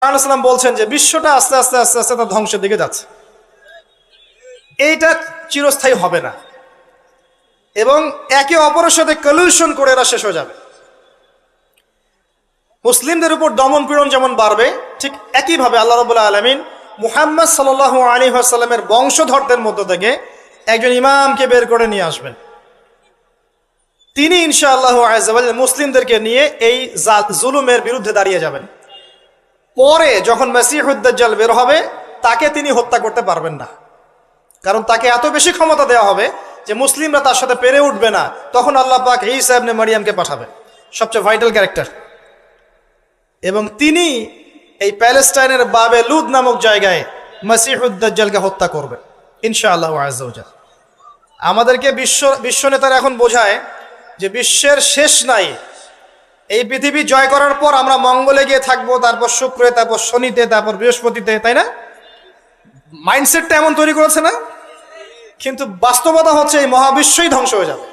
আলাইসাল্লাম বলছেন যে বিশ্বটা আস্তে আস্তে আস্তে আস্তে তার ধ্বংসের দিকে যাচ্ছে। এইটা চিরস্থায়ী হবে না। এবং একে অপরের সাথে কলিউশন করে এরা শেষ হয়ে যাবে। মুসলিমদের উপর দমন পীড়ন যেমন বাড়বে, ঠিক একইভাবে আল্লাহ রবুল্লাহ আলমিন মুহাম্মদ সাল আলী আসাল্লামের বংশধরদের মধ্য থেকে একজন ইমামকে বের করে নিয়ে আসবেন। তিনি ইনশাআল্লাহ আজাল মুসলিমদেরকে নিয়ে এই জুলুমের বিরুদ্ধে দাঁড়িয়ে যাবেন। পরে যখন মেসিহুদ্দাল বের হবে, তাকে তিনি হত্যা করতে পারবেন না। কারণ তাকে এত বেশি ক্ষমতা দেওয়া হবে যে মুসলিমরা তার সাথে পেরে উঠবে না। তখন আল্লাহ পাক এই সাহেবনে মারিয়ামকে পাঠাবে সবচেয়ে ভাইটাল ক্যারেক্টার। এবং তিনি এই প্যালেস্টাইনের বাবে লুদ নামক জায়গায় মসিহুদ্দালকে হত্যা করবেন, ইনশাআল্লাহ আজাল আমাদেরকে বিশ্ব বিশ্ব নেতারা এখন বোঝায় যে বিশ্বের শেষ নাই এই পৃথিবী জয় করার পর আমরা মঙ্গলে গিয়ে থাকব, তারপর শুক্রে, তারপর শনিতে, তারপর বৃহস্পতিতে, তাই না? মাইন্ডসেটটা এমন তৈরি করেছে না? কিন্তু বাস্তবতা হচ্ছে এই মহাবিশ্বই ধ্বংস হয়ে যাবে।